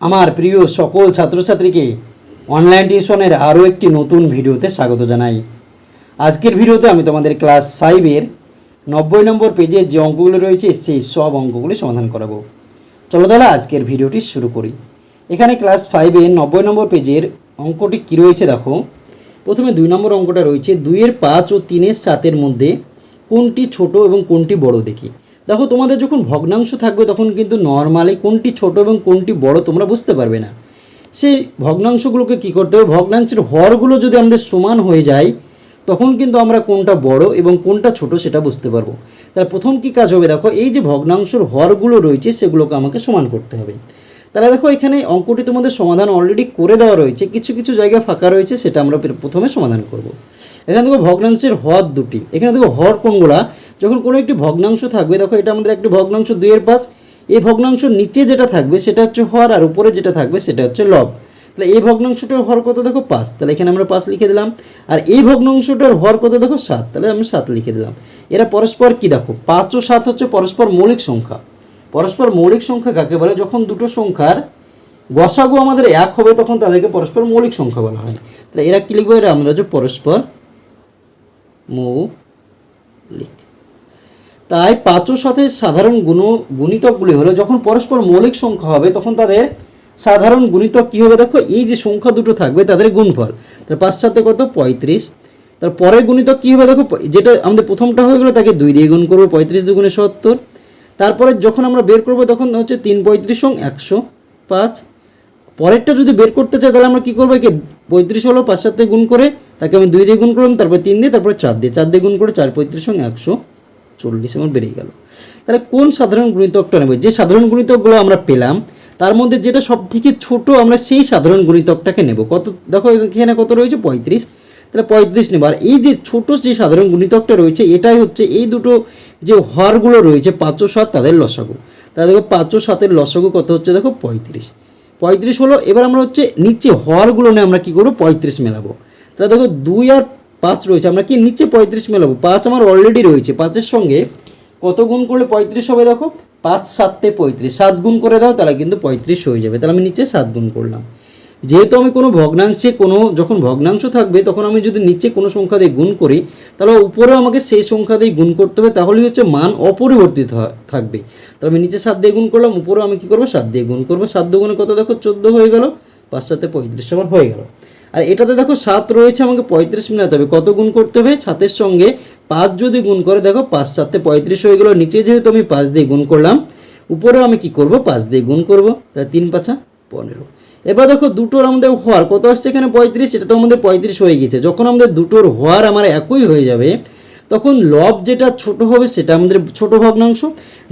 আমার প্রিয় সকল ছাত্রছাত্রীকে অনলাইন টিউশনের আরও একটি নতুন ভিডিওতে স্বাগত জানাই। আজকের ভিডিওতে আমি তোমাদের ক্লাস ফাইভের নব্বই নম্বর পেজে যে অঙ্কগুলো রয়েছে, সেই সব অঙ্কগুলি সমাধান করাবো। চলো তাহলে আজকের ভিডিওটি শুরু করি। এখানে ক্লাস ফাইভের নব্বই নম্বর পেজের অঙ্কটি কী রয়েছে দেখো। প্রথমে দুই নম্বর অঙ্কটা রয়েছে, দুইয়ের পাঁচ ও তিনের সাতের মধ্যে কোনটি ছোট এবং কোনটি বড় দেখি। দেখো, তোমাদের যখন ভগ্নাংশ থাকবে, তখন কিন্তু নর্মালি কোনটি ছোট এবং কোনটি বড় তোমরা বুঝতে পারবে না। সেই ভগ্নাংশগুলোকে কি করতে হবে? ভগ্নাংশের হরগুলো যদি আমাদের সমান হয়ে যায়, তখন কিন্তু আমরা কোনটা বড় এবং কোনটা ছোট সেটা বুঝতে পারব। তাহলে প্রথম কি কাজ হবে? দেখো, এই যে ভগ্নাংশের হরগুলো রয়েছে, সেগুলোকে আমাকে সমান করতে হবে। তাহলে দেখো, এখানে অঙ্কটি তোমাদের সমাধান অলরেডি করে দেওয়া রয়েছে। কিছু কিছু জায়গা ফাঁকা রয়েছে, সেটা আমরা প্রথমে সমাধান করব। এখানে দেখো, ভগ্নাংশের হর দুটি। এখানে দেখো হর কোনগুলা যখন কোনো একটি ভগ্নাংশ থাকবে, দেখো এটা আমাদের একটি ভগ্নাংশ দুইয়ের পাঁচ, এই ভগ্নাংশ নিচে যেটা থাকবে সেটা হচ্ছে হর আর উপরে যেটা থাকবে সেটা হচ্ছে লব। তাহলে এই ভগ্নাংশটার হর কত দেখো? পাঁচ। তাহলে এখানে আমরা পাঁচ লিখে দিলাম। আর এই ভগ্নাংশটার হর কত দেখো? সাত। তাহলে আমরা সাত লিখে দিলাম। এরা পরস্পর কি দেখো? পাঁচ ও সাত হচ্ছে পরস্পর মৌলিক সংখ্যা। পরস্পর মৌলিক সংখ্যা কাকে বলে? যখন দুটো সংখ্যার গসাগু আমাদের এক হবে, তখন তাদেরকে পরস্পর মৌলিক সংখ্যা বলা হয়। তাহলে এরা কি লিখব? এরা আমরা যে পরস্পর মৌলিক। তাই পাঁচোর সাথে সাধারণ গুণ, গুণিতকগুলি হলো যখন পরস্পর মৌলিক সংখ্যা হবে, তখন তাদের সাধারণ গুণিতক কী হবে? দেখো, এই যে সংখ্যা দুটো থাকবে, তাদের গুণফল। তার পাঁচ সাথে কত? পঁয়ত্রিশ। তার পরের গুণিতক কী হবে? দেখো, যেটা আমাদের প্রথমটা হয়ে গেলো, তাকে দুই দিয়ে গুণ করব, পঁয়ত্রিশ দুগুণে সত্তর। তারপরে যখন আমরা বের করব, তখন হচ্ছে তিন পঁয়ত্রিশ সং একশো পাঁচ। পরেরটা যদি বের করতে চাই, তাহলে আমরা কী করব? একে পঁয়ত্রিশ হলো পাঁচ সাথে গুণ করে, তাকে আমি দুই দিয়ে গুণ করলাম, তারপর তিন দিয়ে, তারপরে চার দিয়ে। চার দিয়ে গুণ করে চার, পঁয়ত্রিশ সঙ্গে একশো। চল্লিশ এমন বেড়ে গেল। তাহলে কোন সাধারণ গুণিতকটা নেব? যে সাধারণ গুণিতকগুলো আমরা পেলাম, তার মধ্যে যেটা সব থেকে ছোট আমরা সেই সাধারণ গুণিতকটাকে নেব। কত, দেখো এখানে কত রয়েছে? পঁয়ত্রিশ। তাহলে পঁয়ত্রিশ নেব। আর এই যে ছোট যে সাধারণ গুণিতকটা রয়েছে, এটাই হচ্ছে এই দুটো যে হরগুলো রয়েছে, পাঁচ ও সাত, তাদের লসাগু। তাহলে দেখো পাঁচ ও সাতের লসাগু কত হচ্ছে? দেখো পঁয়ত্রিশ। পঁয়ত্রিশ হলো, এবার আমরা হচ্ছে নিচে হরগুলো নিয়ে আমরা কী করব? পঁয়ত্রিশ মেলাবো। তাহলে দেখো দুই আর পাঁচ রয়েছে। আমরা কি নিচে পঁয়ত্রিশ মেলাবো? পাঁচ আমার অলরেডি রয়েছে। পাঁচের সঙ্গে কত গুণ করলে পঁয়ত্রিশ হবে দেখো? পাঁচ সাততে পঁয়ত্রিশ। সাত গুণ করে দাও, তাহলে কিন্তু পঁয়ত্রিশ হয়ে যাবে। তাহলে আমি নিচে সাত গুণ করলাম। যেহেতু আমি কোনো ভগ্নাংশে কোনো যখন ভগ্নাংশ থাকবে, তখন আমি যদি নিচে কোনো সংখ্যা দিয়ে গুণ করি, তাহলে উপরেও আমাকে সেই সংখ্যা দিয়ে গুণ করতে হবে। তাহলেই হচ্ছে মান অপরিবর্তিত থাকবে। তাহলে আমি নিচে সাত দিয়ে গুণ করলাম, উপরেও আমি কী করব? সাত দিয়ে গুণ করব। সাত দুগুণে কত দেখো? চোদ্দ হয়ে গেল। পাঁচ সাথে পঁয়ত্রিশ আমার হয়ে গেল। আর এটাতে দেখো সাত রয়েছে আমাকে পঁয়ত্রিশ মিলাতে হবে। কত গুণ করতে হবে? সাতের সঙ্গে পাঁচ যদি গুণ করে দেখো, পাঁচ সাতে পঁয়ত্রিশ হয়ে গেলো। নিচে যেহেতু আমি পাঁচ দিয়ে গুণ করলাম, উপরেও আমি কি করব? পাঁচ দিয়ে গুণ করব। তাহলে তিন পাঁচা পনেরো। এবার দেখো দুটোর আমাদের হওয়ার কত আসছে এখানে পঁয়ত্রিশ? এটা তো আমাদের পঁয়ত্রিশ হয়ে গেছে। যখন আমাদের দুটোর হওয়ার আমার একই হয়ে যাবে, তখন লব যেটা ছোট হবে সেটা আমাদের ছোট ভগ্নাংশ,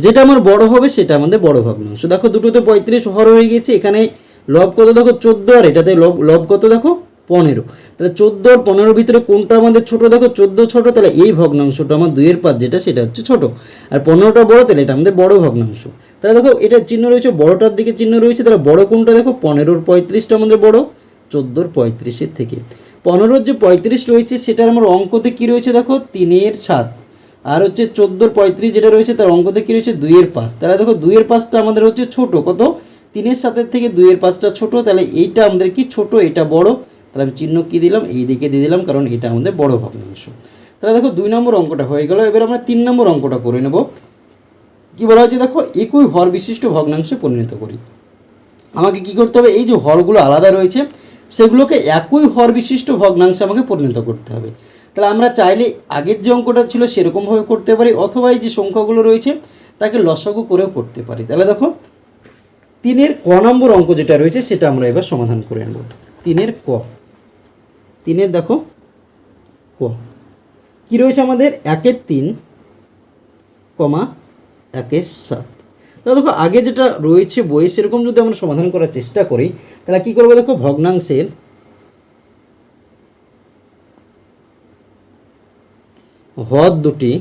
যেটা আমার বড় হবে সেটা আমাদের বড় ভগ্নাংশ। দেখো দুটোতে পঁয়ত্রিশ হর হয়ে গেছে, এখানে লব কত দেখো? চোদ্দ, আর এটাতে লব লব কত দেখো? পনেরো। তাহলে চোদ্দ আর পনেরোর ভিতরে কোনটা আমাদের ছোট? দেখো চোদ্দ ছোট, তাহলে এই ভগ্নাংশটা আমার দুইয়ের পাঁচ যেটা, সেটা হচ্ছে ছোট। আর পনেরোটা বড়, তাহলে এটা আমাদের বড় ভগ্নাংশ। তাহলে দেখো, এটা চিহ্ন রয়েছে, বড়টার দিকে চিহ্ন রয়েছে, তাহলে বড় কোনটা? দেখো, পনেরোর পঁয়ত্রিশটা আমাদের বড়, চোদ্দোর পঁয়ত্রিশের থেকে। পনেরোর যে পঁয়ত্রিশ রয়েছে, সেটার আমার অঙ্কতে কি রয়েছে দেখো? তিনের সাত। আর হচ্ছে চোদ্দোর পঁয়ত্রিশ যেটা রয়েছে, তার অঙ্কতে কি রয়েছে? দুইয়ের পাঁচ। তাহলে দেখো, দুইয়ের পাঁচটা আমাদের হচ্ছে ছোট। কত? তিনের সাতের থেকে দুইয়ের পাঁচটা ছোট। তাহলে এইটা আমাদের কি ছোট? এটা বড়। তাহলে আমি চিহ্ন কি দিলাম? এই দিকে দিয়ে দিলাম, কারণ এটা আমাদের বড় ভগ্নাংশ তাহলে দেখো, দুই নম্বর অঙ্কটা হয়ে গেল। এবার আমরা তিন নম্বর অঙ্কটা করে নেব। কী বলা হচ্ছে দেখো, একই হর বিশিষ্ট ভগ্নাংশে পরিণত করি। আমাকে কি করতে হবে? এই যে হরগুলো আলাদা রয়েছে, সেগুলোকে একই হর বিশিষ্ট ভগ্নাংশে আমাকে পরিণত করতে হবে। তাহলে আমরা চাইলে আগের যে অঙ্কটা ছিল, সেরকমভাবে করতে পারি, অথবা এই যে সংখ্যাগুলো রয়েছে, তাকে লসাগু করেও করতে পারি। তাহলে দেখো, তিনের ক নম্বর অঙ্ক যেটা রয়েছে, সেটা আমরা এবার সমাধান করে নেব তিনের ক। তিনের দেখো, ক। কি রয়েছে আমাদের? একের তিন, কমা একের সাত। তাহলে দেখো, আগে যেটা রয়েছে বই সেরকম যদি আমরা সমাধান করার চেষ্টা করি, তাহলে কি করব দেখো, ভগ্নাংশের হদ দুটি,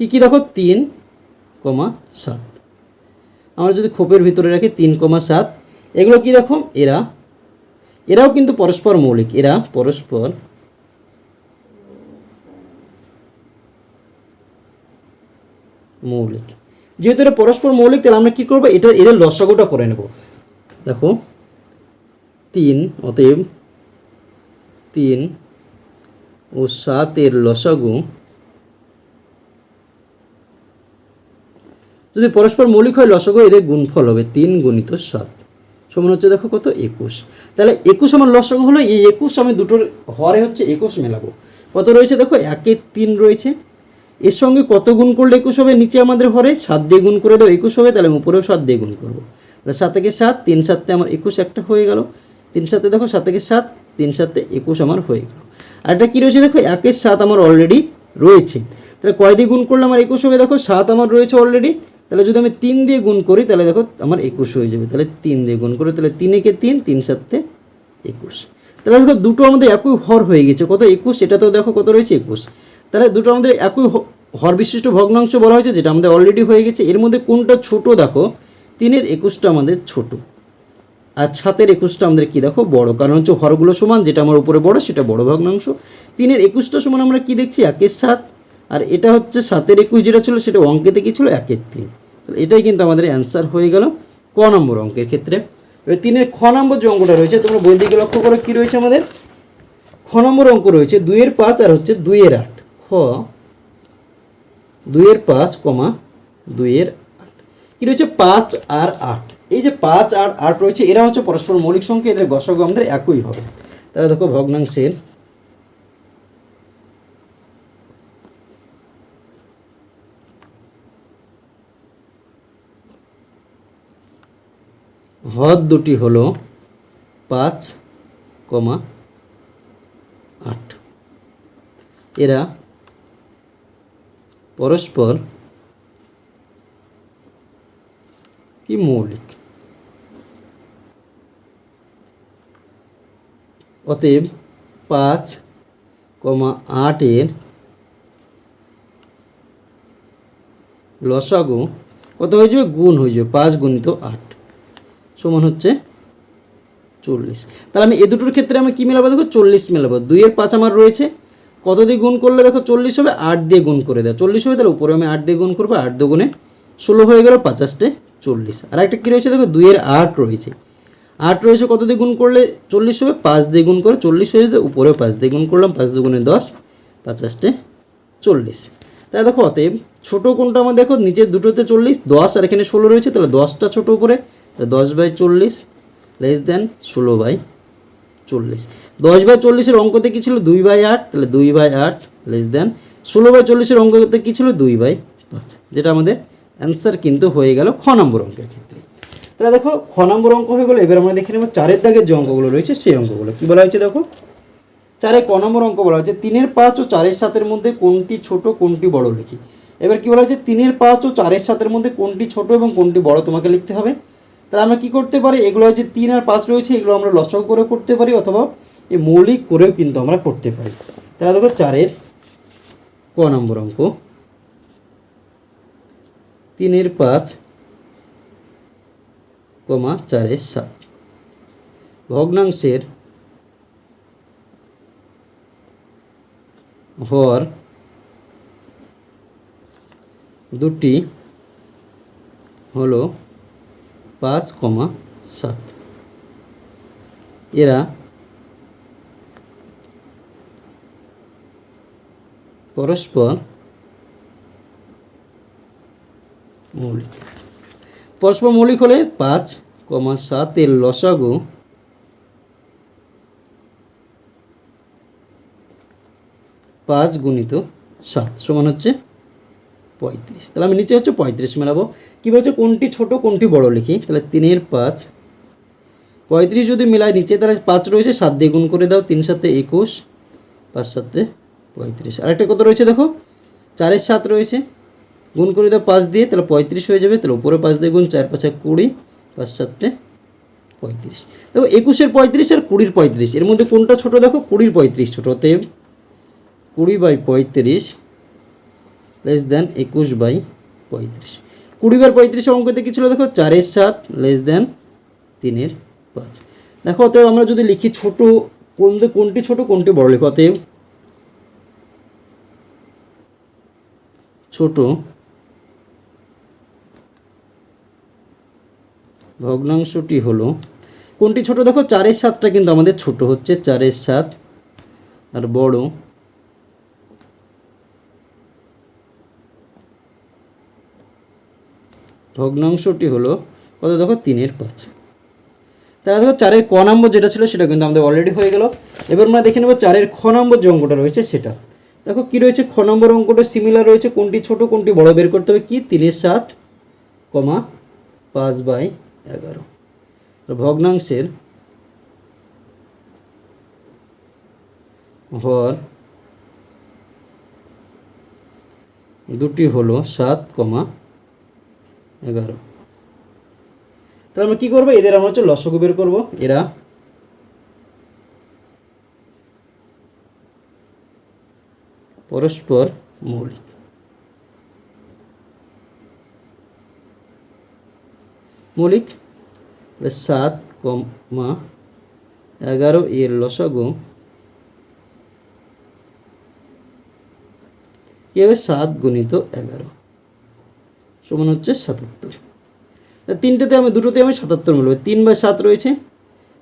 কি কি দেখো? তিন, কমা সাত। আমরা যদি খোপের ভিতরে রাখি, তিন, কমা সাত, এগুলো কি দেখো? এরা এরাও কিন্তু পরস্পর মৌলিক, এরা পরস্পর মৌলিক। যেহেতু এটা পরস্পর মৌলিক, তাহলে আমরা কী করব? এটা এদের লসাগুটা করে নেব। দেখো, তিন, অতএব তিন ও সাতের লসাগু। যদি পরস্পর মৌলিক হয়, লসাগু এদের গুণফল হবে তিন গুণিত সাত। সমান হচ্ছে দেখো কত? একুশ। তাহলে একুশ আমার লসাগু হলো, এই একুশ আমি দুটোর হরে হচ্ছে একুশ মেলাবো। কত রয়েছে দেখো? একে তিন রয়েছে। এর সঙ্গে কত গুণ করলে একুশ হবে? নিচে আমাদের হরে সাত দিয়ে গুণ করে দাও, একুশ হবে, তাহলে আমি উপরেও সাত দিয়ে গুণ করব। তাহলে সাত থেকে সাত, তিন সাতে আমার একুশ একটা হয়ে গেল। তিন সাতে দেখো, সাত থেকে সাত, তিন সাতে একুশ আমার হয়ে গেল। আর এটা কী রয়েছে দেখো? একের সাত আমার অলরেডি রয়েছে। তাহলে কয় দিয়ে গুণ করলে আমার একুশ হবে? দেখো, সাত আমার রয়েছে অলরেডি তাহলে যদি আমি তিন দিয়ে গুণ করি, তাহলে দেখো আমার একুশ হয়ে যাবে। তাহলে তিন দিয়ে গুণ করি, তাহলে তিন একে তিন? তিন সাতে একুশ। তাহলে দেখো দুটো আমাদের একই হর হয়ে গেছে। কত একুশ? এটাতেও দেখো কত রয়েছে একুশ। তাহলে দুটো আমাদের একই হর বিশিষ্ট ভগ্নাংশ বলা হয়েছে, যেটা আমাদের অলরেডি হয়ে গেছে। এর মধ্যে কোনটা ছোট দেখো, তিনের একুশটা আমাদের ছোট। আর সাতের একুশটা আমাদের কি দেখো, বড়। কারণ হচ্ছে হরগুলো সমান, যেটা আমার উপরে বড়, সেটা বড় ভগ্নাংশ। তিনের একুশটা সমান আমরা কি দেখছি? একের সাত। আর এটা হচ্ছে সাতের একুশ যেটা ছিল, সেটা অঙ্কেতে কি ছিল? একের তিন। এটাই কিন্তু আমাদের অ্যান্সার হয়ে গেল ক নম্বর অঙ্কের ক্ষেত্রে। এবার তিনের খ নম্বর যে অঙ্কটা রয়েছে, তোমরা বই দিকে লক্ষ্য করো কী রয়েছে আমাদের? খ নম্বর অঙ্ক রয়েছে দুইয়ের পাঁচ আর হচ্ছে দুইয়ের আট। খ দুইয়ের পাঁচ কমা দুইয়ের আট। কি রয়েছে? পাঁচ আর আট। এই যে পাঁচ আর আট রয়েছে, এরা হচ্ছে পরস্পর মৌলিক সংখ্যা, এদের গসাগু আমাদের একই হবে। তাহলে দেখো ভগ্নাংশের হদ দুটি হলো পাঁচ কমা আট। এরা পরস্পর কি মৌলিক? অতএব পাঁচ কমা আটের লসাগু কত হয়ে যাবে? গুণ হয়ে যাবে, পাঁচ গুণিত আট। সমান হচ্ছে চল্লিশ। তাহলে আমি এ দুটোর ক্ষেত্রে আমি কী মেলাবো? দেখো চল্লিশ মেলাবো। দুইয়ের পাঁচ আমার রয়েছে। কত দিয়ে গুণ করলে দেখো চল্লিশ হবে? আট দিয়ে গুণ করে দেয়। চল্লিশ হবে, তাহলে উপরে আমি আট দিয়ে গুণ করব। আট দুগুণে ষোলো হয়ে গেল পাঁচাশটে চল্লিশ। আর একটা কী রয়েছে? দেখো দুইয়ের আট রয়েছে। আট রয়েছে, কত দিয়ে গুণ করলে চল্লিশ হবে? পাঁচ দিয়ে গুণ করে চল্লিশ হয়ে যেতে, উপরেও পাঁচ দিয়ে গুণ করলাম, পাঁচ দুগুণে দশ, পাঁচাশটে চল্লিশ। তাহলে দেখো, অতএব ছোটো কোনটা আমার দেখো, নিচের দুটোতে চল্লিশ, দশ, আর এখানে ষোলো রয়েছে, তাহলে দশটা ছোটো উপরে দশ বাই চল্লিশ লেস দেন ষোলো বাই চল্লিশ। দশ বাই চল্লিশের অঙ্কতে কী ছিল? দুই বাই আট, তাহলে দুই বাই আট লেস দেন ষোলো বাই চল্লিশের অঙ্কতে কী ছিল? দুই বাই পাঁচ। যেটা আমাদের অ্যান্সার কিন্তু হয়ে গেল খ নম্বর অঙ্কের ক্ষেত্রে। তাহলে দেখো, খ নম্বর অঙ্ক হয়ে গেলো, এবার আমরা দেখে নেব চারের দাগের যে অঙ্কগুলো রয়েছে, সেই অঙ্কগুলো। কী বলা হয়েছে দেখো? চারে ক নম্বর অঙ্ক বলা হয়েছে, তিনের পাঁচ ও চারের সাতের মধ্যে কোনটি ছোট, কোনটি বড় লিখি। এবার কি বলা হয়েছে, তিনের পাঁচ ও চারের সাতের মধ্যে কোনটি ছোট এবং কোনটি বড় তোমাকে লিখতে হবে। তাহলে আমরা কি করতে পারি? এগুলো যে তিন আর পাঁচ রয়েছে, এগুলো আমরা লসক করে করতে পারি অথবা এই মৌলিক করেও কিন্তু আমরা করতে পারি। তাহলে দেখো চারের ক নম্বর অঙ্ক। তিনের পাঁচ কমা চারের সাত। ভগ্নাংশের হর দুটি হলো পাঁচ কমা সাত। এরা পরস্পর মৌলিক। পরস্পর মৌলিক হলে পাঁচ কমা সাতের লসাগু পাঁচ গুণিত সাত সমান হচ্ছে পঁয়ত্রিশ। তাহলে আমি নিচে হচ্ছে পঁয়ত্রিশ মেলাবো। কী বলছে? কোনটি ছোট, কোনটি বড় লিখি। তাহলে তিনের পাঁচ। পঁয়ত্রিশ যদি মিলাই নিচে, তাহলে পাঁচ রয়েছে, সাত দিয়ে গুণ করে দাও, তিন সাতে একুশ, পাঁচ সাতে পঁয়ত্রিশ। আরেকটা কত রয়েছে দেখো? চারের সাত রয়েছে। গুণ করে দাও পাঁচ দিয়ে, তাহলে পঁয়ত্রিশ হয়ে যাবে। তাহলে উপরে পাঁচ দিয়ে গুণ, চার পাঁচে কুড়ি, পাঁচ সাতে পঁয়ত্রিশ। দেখো, একুশের পঁয়ত্রিশ আর কুড়ির পঁয়ত্রিশ। এর মধ্যে কোনটা ছোট দেখো? কুড়ির পঁয়ত্রিশ ছোট। অতএব কুড়ি বাই পঁয়ত্রিশ লেস দেন একুশ বাই পঁয়ত্রিশ। কুড়ি বার পঁয়ত্রিশ অঙ্কতে কি ছিল দেখো? চারের সাত লেস দেন তিনের পাঁচ। দেখো, অতএব আমরা যদি লিখি ছোট কোন কোনটি ছোট, কোনটি বড় লিখো। অতএব ছোট ভগ্নাংশটি হলো, কোনটি ছোট? দেখো, চারের সাতটা কিন্তু আমাদের ছোট হচ্ছে, চারের সাত আর বড় ভগ্নাংশটি হলো কত? দেখো তিনের পাঁচ। তাহলে দেখো চারের ক নম্বর যেটা ছিল সেটা কিন্তু আমাদের অলরেডি হয়ে গেল। এবার আমরা দেখে নেব চারের খ নম্বর যে অঙ্কটা রয়েছে সেটা। দেখো কি রয়েছে? খ নম্বর অঙ্কটা সিমিলার রয়েছে। কোনটি ছোট, কোনটি বড় বের করতে হবে কি? তিনের সাত, কমা পাঁচ বাই এগারো। ভগ্নাংশের হর দুটি হলো সাত, কমা এগারো। তাহলে আমরা কী করব? এদের আমরা হচ্ছে লসগু বের করব। এরা পরস্পর মৌলিক। মৌলিক সাত কমা এগারো এর লসাগু। কি হবে? সাত গুণিত এগারো। সমান হচ্ছে সাতাত্তর। তিনটেতে আমি, দুটোতে আমি সাতাত্তর মিলবে তিন বা সাত রয়েছে।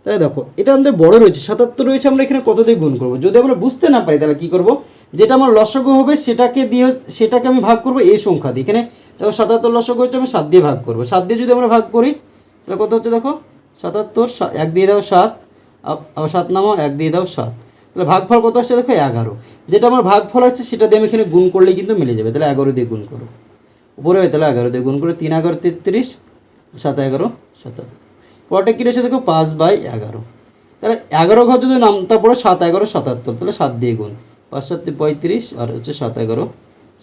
তাহলে দেখো, এটা আমাদের বড় রয়েছে। সাতাত্তর রয়েছে, আমরা এখানে কত দিয়ে গুণ করব? যদি আমরা বুঝতে না পারি, তাহলে কি করব? যেটা আমার লসগু হবে, সেটাকে দিয়ে সেটাকে আমি ভাগ করব এই সংখ্যা দিয়ে। এখানে দেখো, সাতাত্তর লসগু হচ্ছে, আমি সাত দিয়ে ভাগ করব। সাত দিয়ে যদি আমরা ভাগ করি, তাহলে কত হচ্ছে দেখো? সাতাত্তর এক দিয়ে দাও সাত আব- আবার সাত নামাও, এক দিয়ে দাও সাত। তাহলে ভাগফল কত আসছে দেখো, এগারো। যেটা আমার ভাগফল আসছে, সেটা দিয়ে আমি এখানে গুণ করলেই কিন্তু মিলে যাবে। তাহলে এগারো দিয়ে গুণ করো। উপরে হয় তাহলে এগারো দিয়ে গুণ করে তিন এগারো তেত্রিশ, সাত এগারো সাতাত্তর পরটা কী রয়েছে দেখো? পাঁচ বাই এগারো। তাহলে এগারো ঘর যদি নামটা পড়ে সাত এগারো, সাতাত্তর, তাহলে সাত দিয়ে গুণ। পাঁচ সাত পঁয়ত্রিশ, আর হচ্ছে সাত এগারো,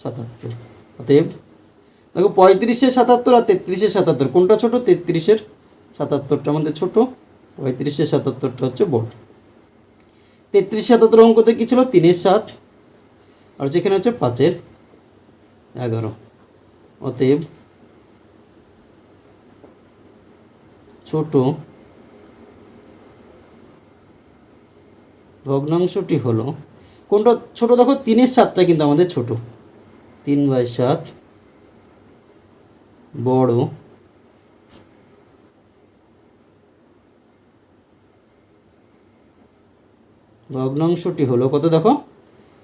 সাতাত্তর। অতএব দেখো পঁয়ত্রিশে সাতাত্তর আর তেত্রিশে সাতাত্তর। কোনটা ছোট? তেত্রিশের সাতাত্তরটা আমাদের ছোট। পঁয়ত্রিশে সাতাত্তরটা হচ্ছে বড়। তেত্রিশ সাতাত্তর অঙ্কতে কী ছিল? তিনের সাত। আর যেখানে হচ্ছে পাঁচের এগারো। অতএব ছোট ভগ্নাংশটি হলো কোনটা? ছোট দেখো, তিনের সাতটা কিন্তু আমাদের ছোট। তিন বাই সাত বড় ভগ্নাংশটি হলো কত দেখো?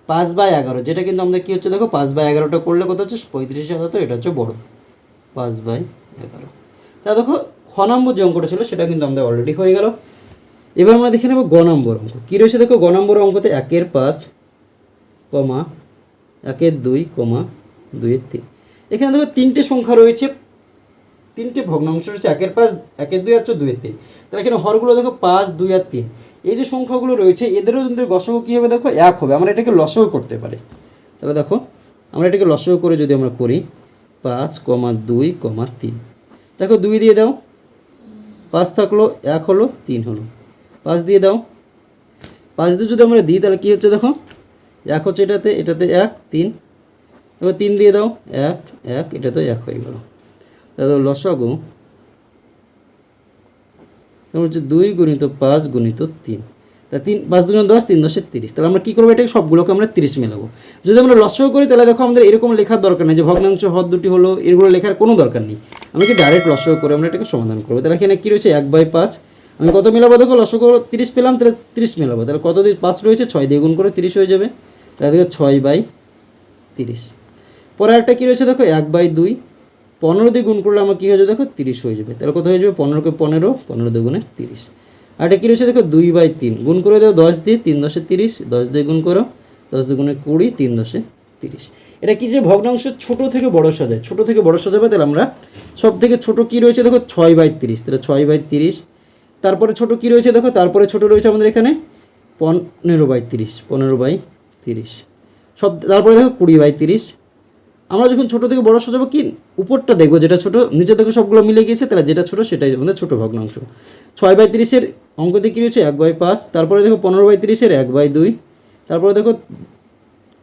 পাঁচ বাই এগারো, যেটা কিন্তু আমাদের কী হচ্ছে দেখো, পাঁচ বাই এগারোটা করলে কত হচ্ছে? পঁয়ত্রিশ সাতাত্তর এটা হচ্ছে বড়। পাঁচ বাই এগারো। তা দেখো, খ নম্বর যে অঙ্কটা ছিল, সেটা কিন্তু আমাদের অলরেডি হয়ে গেল। এবার আমরা দেখে নেব গ নম্বর অঙ্ক। কী রয়েছে দেখো, গ নম্বর অঙ্কতে একের পাঁচ, কমা, একের দুই, কমা, দুইয়ের তিন। এখানে দেখো, তিনটে সংখ্যা রয়েছে। তিনটে ভগ্নাংশ রয়েছে, একের পাঁচ, একের দুই হচ্ছে দুইয়ের তিন। তাহলে এখানে হরগুলো দেখো, পাঁচ, দুই, আর তিন। এই যে সংখ্যাগুলো রয়েছে, এদেরও কিন্তু গসগু কী হবে দেখো? এক হবে। আমরা এটাকে লসগু করতে পারি। তাহলে দেখো, আমরা এটাকে লসগু করে যদি আমরা করি, পাঁচ কমা দুই কমা তিন। দেখো, দুই দিয়ে দাও। পাঁচ থাকল, এক হলো, তিন হলো। পাঁচ দিয়ে দাও। পাঁচ দিয়ে যদি আমরা দিই, তাহলে কী হচ্ছে দেখো? এক হচ্ছে এটাতে এটাতে এক, তিন। এবার তিন দিয়ে দাও। এক এক এটাতে এক হয়ে গেল। তাহলে লসাগু তারপর হচ্ছে দুই গুণিত পাঁচ গুণিত তিন। তা তিন, পাঁচ দুগুণ দশ, তিন দশের তিরিশ। তাহলে আমরা কী করব? এটাকে সবগুলোকে আমরা তিরিশ মেলাবো। যদি আমরা লসাগু করি, তাহলে দেখো আমাদের এরকম লেখার দরকার নেই যে ভগ্নাংশ হদ দুটি হলো এগুলো লেখার কোনো দরকার নেই। আমরা কি ডাইরেক্ট লসাগু করে আমরা এটাকে সমাধান করব। তাহলে এখানে কী রয়েছে? এক বাই পাঁচ। আমি কত মেলাবো? দেখো লসাগু তিরিশ পেলাম, তাহলে তিরিশ মেলাবো। তাহলে কত দিয়ে পাঁচ রয়েছে? ছয় দিয়ে গুণ করে তিরিশ হয়ে যাবে। তাহলে দেখো ছয় বাই তিরিশ। পরে একটা কী রয়েছে? দেখো এক বাই দুই। পনেরো দিয়ে গুণ করলে আমার কী হয়ে যাবে? দেখো, তিরিশ হয়ে যাবে। তাহলে কত হয়ে যাবে? পনেরোকে পনেরো পনেরো দিয়ে গুণে তিরিশ। আর এটা কী রয়েছে? দেখো, দুই বাই তিন। গুণ করে দেবো দশ দিয়ে তিন দশে তিরিশ, দশ দিয়ে গুণ করো, দশ দিয়ে গুণে কুড়ি, তিন দশে তিরিশ। এটা কি যে ভগ্নাংশ ছোট থেকে বড় সাজায়? ছোট থেকে বড় সাজাবে, তাহলে আমরা সব থেকে ছোট কী রয়েছে? দেখো, ছয় বাই তিরিশ। তাহলে ছয় বাই তিরিশ। তারপরে ছোট কী রয়েছে? দেখো, তারপরে ছোট রয়েছে আমাদের এখানে পনেরো বাই তিরিশ, পনেরো বাই তিরিশ। সব, তারপরে দেখো, কুড়ি বাই তিরিশ। আমরা যখন ছোট থেকে বড় সাজাবো কি? উপরটা দেখব, যেটা ছোট, নিচে থেকে সবগুলো মিলে গিয়েছে, তাহলে যেটা ছোট সেটাই আমাদের ছোট ভগ্নাংশ। ছয় বাই তিরিশের অঙ্কতে কী রয়েছে? এক বাই পাঁচ। তারপরে দেখো পনেরো বাই তিরিশের এক বাই দুই। তারপরে দেখো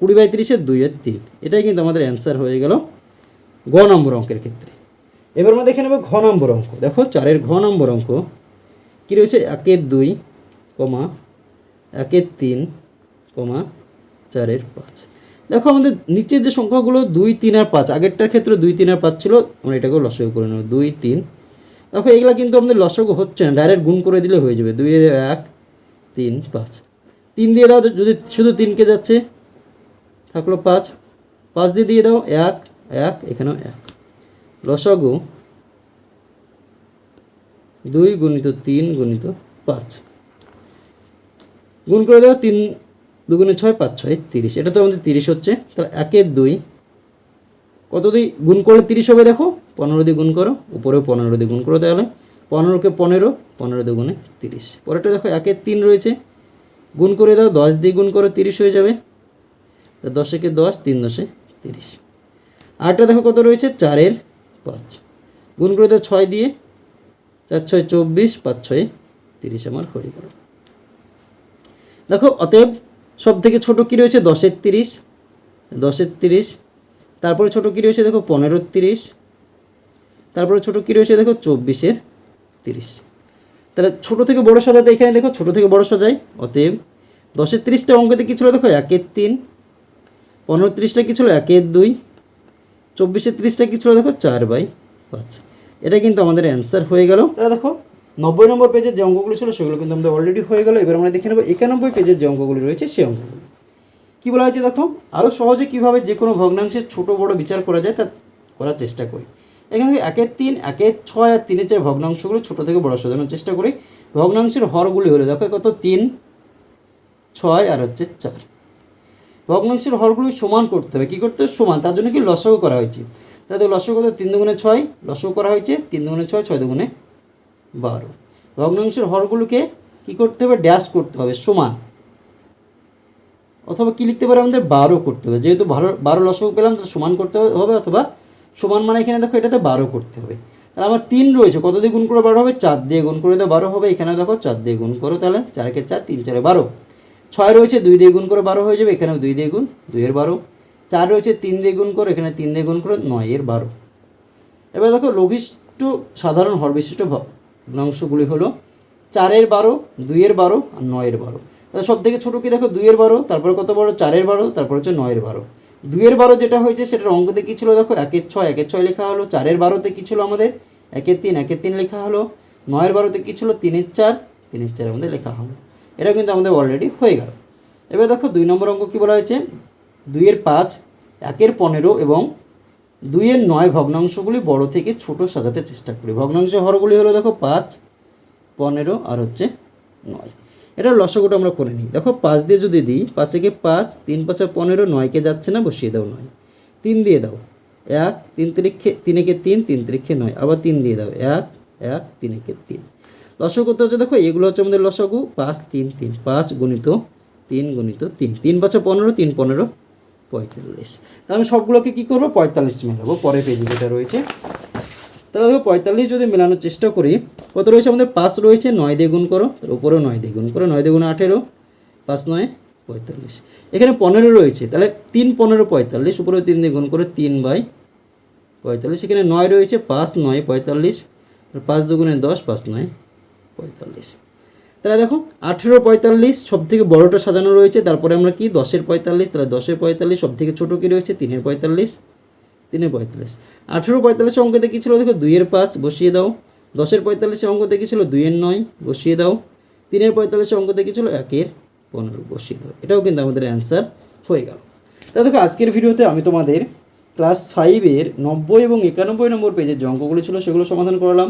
কুড়ি বাই তিরিশের দুই আর তিন। এটাই কিন্তু আমাদের অ্যান্সার হয়ে গেল ঘ নম্বর অঙ্কের ক্ষেত্রে। এবার আমরা দেখে নেব ঘ নম্বর অঙ্ক। দেখো চারের ঘ নম্বর অঙ্ক কী রয়েছে? একের দুই, কমা, একের তিন, কমা, চারের পাঁচ। দেখো আমাদের নিচের যে সংখ্যাগুলো দুই, তিন আর পাঁচ, আগেরটার ক্ষেত্রে দুই, তিন আর পাঁচ ছিল, আমরা এটাকেও লসাগু করে নেব, দুই, তিন। দেখো, এগুলা কিন্তু আমাদের লসক হচ্ছে না ডাইরেক্ট গুণ করে দিলে হয়ে যাবে, দুই এক, তিন, পাঁচ। তিন দিয়ে দাও, যদি শুধু তিনকে যাচ্ছে, থাকল পাঁচ। পাঁচ দিয়ে দিয়ে দাও, এক এক, এখানেও এক। লসাগু দুই গুণিত তিন গুণিত পাঁচ। গুণ করে দাও, তিন দুগুণে ছয় পাঁচ ছয়, তিরিশ। এটা তো আমাদের তিরিশ হচ্ছে। তাহলে একের দুই, কত দিয়ে গুণ করলে তিরিশ হবে, দেখো। পনেরো দিয়ে গুণ করো, উপরেও পনেরো দিয়ে গুণ করো তাহলে। পনেরোকে পনেরো পনেরো দুগুণে তিরিশ। পরেরটা দেখো একের তিন রয়েছে। গুণ করে দাও, দশ দিয়ে গুণ করো, তিরিশ হয়ে যাবে। তা দশেকে দশ, তিন দশে তিরিশ। আরেকটা দেখো কত রয়েছে? চারের পাঁচ। গুণ করে দাও ছয় দিয়ে। চার ছয় চব্বিশ, পাঁচ ছয় তিরিশ, আমার হয়ে গেল। দেখো, অতএব সব থেকে ছোটো কী রয়েছে? দশের তিরিশ। দশের তিরিশ। তারপরে ছোটো কী রয়েছে? দেখো পনেরোর তিরিশ। তারপরে ছোটো কী রয়েছে? দেখো, চব্বিশের তিরিশ। তাহলে ছোটো থেকে বড় সাজাতে এখানে দেখো, ছোটো থেকে বড় সাজাই, অতএব দশের তিরিশটা অঙ্কতে কী ছিল? দেখো, একের তিন। পনেরো তিরিশটা কী ছিল? একের দুই। চব্বিশের তিরিশটা কী ছিল? দেখো, চার বাই পাঁচ। এটা কিন্তু আমাদের অ্যান্সার হয়ে গেল। দেখো নব্বই নম্বর পেজের যে অঙ্কগুলো ছিল সেগুলো কিন্তু আমাদের অলরেডি হয়ে গেল। এবার আমরা দেখে নেব একানব্বই পেজের যে অঙ্কগুলো রয়েছে সেই অঙ্কগুলো। কী বলা হয়েছে দেখো? আরও সহজে কীভাবে যে কোনো ভগ্নাংশের ছোট বড় বিচার করা যায় তা করার চেষ্টা করি। এখানে থেকে একের তিন, একের ছয় আর তিনের চার ভগ্নাংশগুলো ছোট থেকে বড় সাজানোর চেষ্টা করি। ভগ্নাংশের হরগুলি হলো, দেখো, কত? তিন, ছয় আর হচ্ছে চার। ভগ্নাংশের হরগুলি সমান করতে হবে। কী করতে হবে? সমান। তার জন্য কি লসাগু করা হয়েছে? তাহলে লসাগু কত? তিন দুগুণে ছয়। লসাগু করা হয়েছে তিন দুগুণে ছয় ছয় দুগুণে বারো। ভগ্নাংশের হরগুলোকে কী করতে হবে? ড্যাশ করতে হবে, সমান। অথবা কী লিখতে পারে? আমাদের বারো করতে হবে। যেহেতু বারো বারো লসক পেলাম, তাহলে সমান করতে হবে অথবা সমান মানে এখানে দেখো, এটাতে বারো করতে হবে। তাহলে আমার তিন রয়েছে। কত দিয়ে গুণ করে? বারো হবে। চার দিয়ে গুণ করে দাও বারো হবে। এখানে দেখো, চার দিয়ে গুণ করো তাহলে চারকে চার, তিন চারে বারো। ছয় রয়েছে, দুই দিয়ে গুণ করে, বারো হয়ে যাবে। এখানেও দুই দিয়ে গুণ, দুইয়ের বারো। চার রয়েছে, তিন দিয়ে গুণ করো। এখানে তিন দিয়ে গুণ করে, নয়ের বারো। এবার দেখো, লঘিষ্ঠ সাধারণ হরবিশিষ্ট ভগ্নাংশগুলি হলো চারের বারো, দুইয়ের বারো আর নয়ের বারো। তাহলে সব থেকে ছোটো কি দেখো? দুইয়ের বারো, তারপরে কত বড় চারের বারো, তারপর হচ্ছে নয়ের বারো। দুইয়ের বারো যেটা হয়েছে, সেটার অঙ্কতে কী ছিল দেখো? একের ছয় একের ছয় লেখা হলো। চারের বারোতে কী ছিল আমাদের? একের তিন একের তিন লেখা হলো। নয়ের বারোতে কী ছিল? তিনের চার, তিনের চারের মধ্যে লেখা হলো। এটা কিন্তু আমাদের অলরেডি হয়ে গেল। এবার দেখো দুই নম্বর অঙ্ক কী বলা হয়েছে? দুইয়ের পাঁচ, একের পনেরো এবং দুইয়ের নয় ভগ্নাংশগুলি বড় থেকে ছোট সাজাতে চেষ্টা করি। ভগ্নাংশ হরগুলি হলো, দেখো, পাঁচ, পনেরো আর হচ্ছে নয়। এটা লসগোটা আমরা করে নিই। দেখো, পাঁচ দিয়ে যদি দিই পাঁচেকে পাঁচ, তিন পাঁচে পনেরো নয়কে যাচ্ছে না, বসিয়ে দাও নয়। তিন দিয়ে দাও। এক, তিন তিরিক্ষে তিনেকে তিন তিন তিরিক্ষে নয়। আবার তিন দিয়ে দাও। এক এক তিনেকে তিন। লসক করতে হচ্ছে, দেখো, এগুলো হচ্ছে আমাদের লসগু। পাঁচ, তিন তিন। পাঁচ গুণিত তিন গুণিত তিন। তিন পাঁচে পনেরো, তিন পনেরো। পঁয়তাল্লিশ। তাহলে আমি সবগুলোকে কী করব? পঁয়তাল্লিশ মেলাবো। পরে পেজে যেটা রয়েছে, তাহলে দেখো পঁয়তাল্লিশ যদি মেলানোর চেষ্টা করি, কত রয়েছে? আমাদের পাঁচ রয়েছে, নয় দিয়ে করো তার উপরেও নয় দিয়ে করো, নয় দিয়ে আঠেরো, পাঁচ নয় পঁয়তাল্লিশ। এখানে পনেরো রয়েছে, তাহলে তিন পনেরো পঁয়তাল্লিশ উপরে তিন দিয়ে গুণ করে, তিন বাই পঁয়তাল্লিশ। এখানে নয় রয়েছে, পাঁচ নয় পঁয়তাল্লিশ পাঁচ দুগুণে দশ, পাঁচ নয় পঁয়তাল্লিশ। তাহলে দেখো, আঠেরো পঁয়তাল্লিশ সব থেকে বড়োটা সাজানো রয়েছে, তারপরে আমরা কি? দশের পঁয়তাল্লিশ, তাহলে দশের পঁয়তাল্লিশ সব থেকে ছোটো কী রয়েছে? তিনের পঁয়তাল্লিশ তিনের পঁয়তাল্লিশ। আঠেরো পঁয়তাল্লিশ অঙ্কতে কী ছিল? দেখো, দুইয়ের পাঁচ, বসিয়ে দাও। দশের পঁয়তাল্লিশে অঙ্কতে কী ছিল? দুইয়ের নয়, বসিয়ে দাও। তিনের পঁয়তাল্লিশে অঙ্কতে কী ছিল? একের পনেরো, বসিয়ে দাও। এটাও কিন্তু আমাদের অ্যান্সার হয়ে গেল। তা দেখো, আজকের ভিডিওতে আমি তোমাদের ক্লাস ফাইভের নব্বই এবং একানব্বই নম্বর পেজের যে অঙ্কগুলো ছিল, সেগুলো সমাধান করলাম।